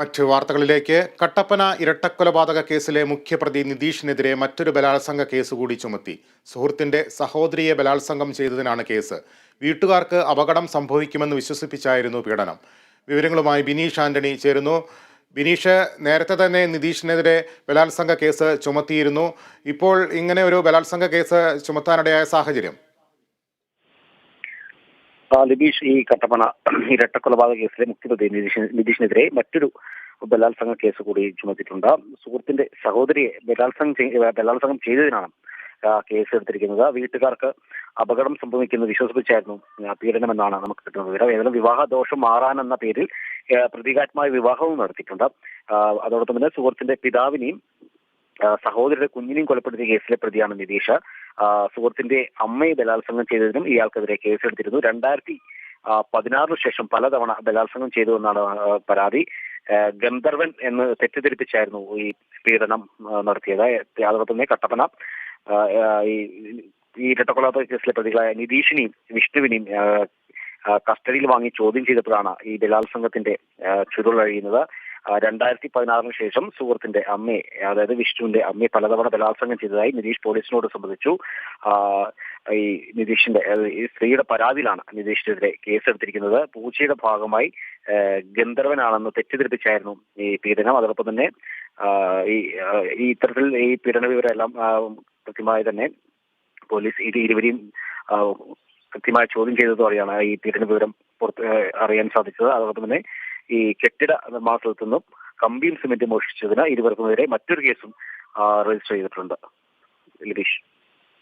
മറ്റ് വാർത്തകളിലേക്ക്. കട്ടപ്പന ഇരട്ടക്കൊലപാതക കേസിലെ മുഖ്യപ്രതി നിതീഷിനെതിരെ മറ്റൊരു ബലാത്സംഗ കേസ് കൂടി ചുമത്തി. സുഹൃത്തിന്റെ സഹോദരിയെ ബലാത്സംഗം ചെയ്തതിനാണ് കേസ്. വീട്ടുകാർക്ക് അപകടം സംഭവിക്കുമെന്ന് വിശ്വസിപ്പിച്ചായിരുന്നു പീഡനം. വിവരങ്ങളുമായി ബിനീഷ് ആന്റണി ചേരുന്നു. ബിനീഷ് നേരത്തെ തന്നെ നിതീഷിനെതിരെ ബലാത്സംഗ കേസ് ചുമത്തിയിരുന്നു. ഇപ്പോൾ ഇങ്ങനെ ഒരു ബലാത്സംഗ കേസ് ചുമത്താനിടയായ സാഹചര്യം? നിതീഷ് ഈ കട്ടപ്പന ഇരട്ടക്കൊലപാതക കേസിലെ മുഖ്യപ്രതി നിതീഷ് നിതീഷിനെതിരെ മറ്റൊരു ബലാത്സംഗ കേസ് കൂടി ചുമത്തിയിട്ടുണ്ട്. സുഹൃത്തിന്റെ സഹോദരിയെ ബലാത്സംഗം ബലാത്സംഗം ചെയ്തതിനാണ് കേസ് എടുത്തിരിക്കുന്നത്. വീട്ടുകാർക്ക് അപകടം സംഭവിക്കുന്നത് വിശ്വസിപ്പിച്ചായിരുന്നു പീഡനമെന്നാണ് നമുക്ക് കിട്ടുന്ന വിവരം ഏതായാലും വിവാഹ ദോഷം മാറാനെന്ന പേരിൽ പ്രതീകാത്മായ വിവാഹവും നടത്തിയിട്ടുണ്ട്. അതോടൊപ്പം തന്നെ സുഹൃത്തിന്റെ പിതാവിനെയും സഹോദരിയുടെ കുഞ്ഞിനെയും കൊലപ്പെടുത്തിയ കേസിലെ പ്രതിയാണ് നിതീഷ്. സുഹൃത്തിന്റെ അമ്മയെ ബലാത്സംഗം ചെയ്തതിനും ഇയാൾക്കെതിരെ കേസെടുത്തിരുന്നു. രണ്ടായിരത്തി പതിനാറിന് ശേഷം പലതവണ ബലാത്സംഗം ചെയ്തു എന്നാണ് പരാതി. ഗന്ധർവൻ എന്ന് തെറ്റിദ്ധരിപ്പിച്ചായിരുന്നു ഈ പീഡനം നടത്തിയത്. അതോടൊപ്പം തന്നെ കട്ടപ്പന ഈ ഈ കേസിലെ പ്രതികളായ നിതീഷിനെയും വിഷ്ണുവിനെയും കസ്റ്റഡിയിൽ വാങ്ങി ചോദ്യം ചെയ്തപ്പോഴാണ് ഈ ബലാത്സംഗത്തിന്റെ ചുരുളഴിയുന്നത് രണ്ടായിരത്തി പതിനാറിന് ശേഷം സുഹൃത്തിന്റെ അമ്മയെ അതായത് വിഷ്ണുവിന്റെ അമ്മയെ പലതവണ ബലാത്സംഗം ചെയ്തതായി നിതീഷ് പോലീസിനോട് സംബന്ധിച്ചു ഈ നിതീഷിന്റെ ഈ സ്ത്രീയുടെ പരാതിയിലാണ് നിതീഷിനെതിരെ കേസെടുത്തിരിക്കുന്നത്. പൂച്ചയുടെ ഭാഗമായി ഗന്ധർവനാണെന്ന് തെറ്റിദ്ധരിപ്പിച്ചായിരുന്നു ഈ പീഡനം. അതോടൊപ്പം തന്നെ ഈ ഇത്തരത്തിൽ ഈ പീഡന വിവരമെല്ലാം കൃത്യമായി തന്നെ പോലീസ് ഇത് ഇരുവരെയും കൃത്യമായി ചോദ്യം ചെയ്തതോടെയാണ് ഈ പീഡന വിവരം പുറത്ത് അറിയാൻ സാധിച്ചത്. അതോടൊപ്പം തന്നെ ഈ കെട്ടിട നിർമ്മാണത്തിൽ നിന്നും കമ്പിയും സിമെന്റും മോഷ്ടിച്ചതിന് ഇരുവർക്കുമെതിരെ മറ്റൊരു കേസും രജിസ്റ്റർ ചെയ്തിട്ടുണ്ട്. ലിബീഷ്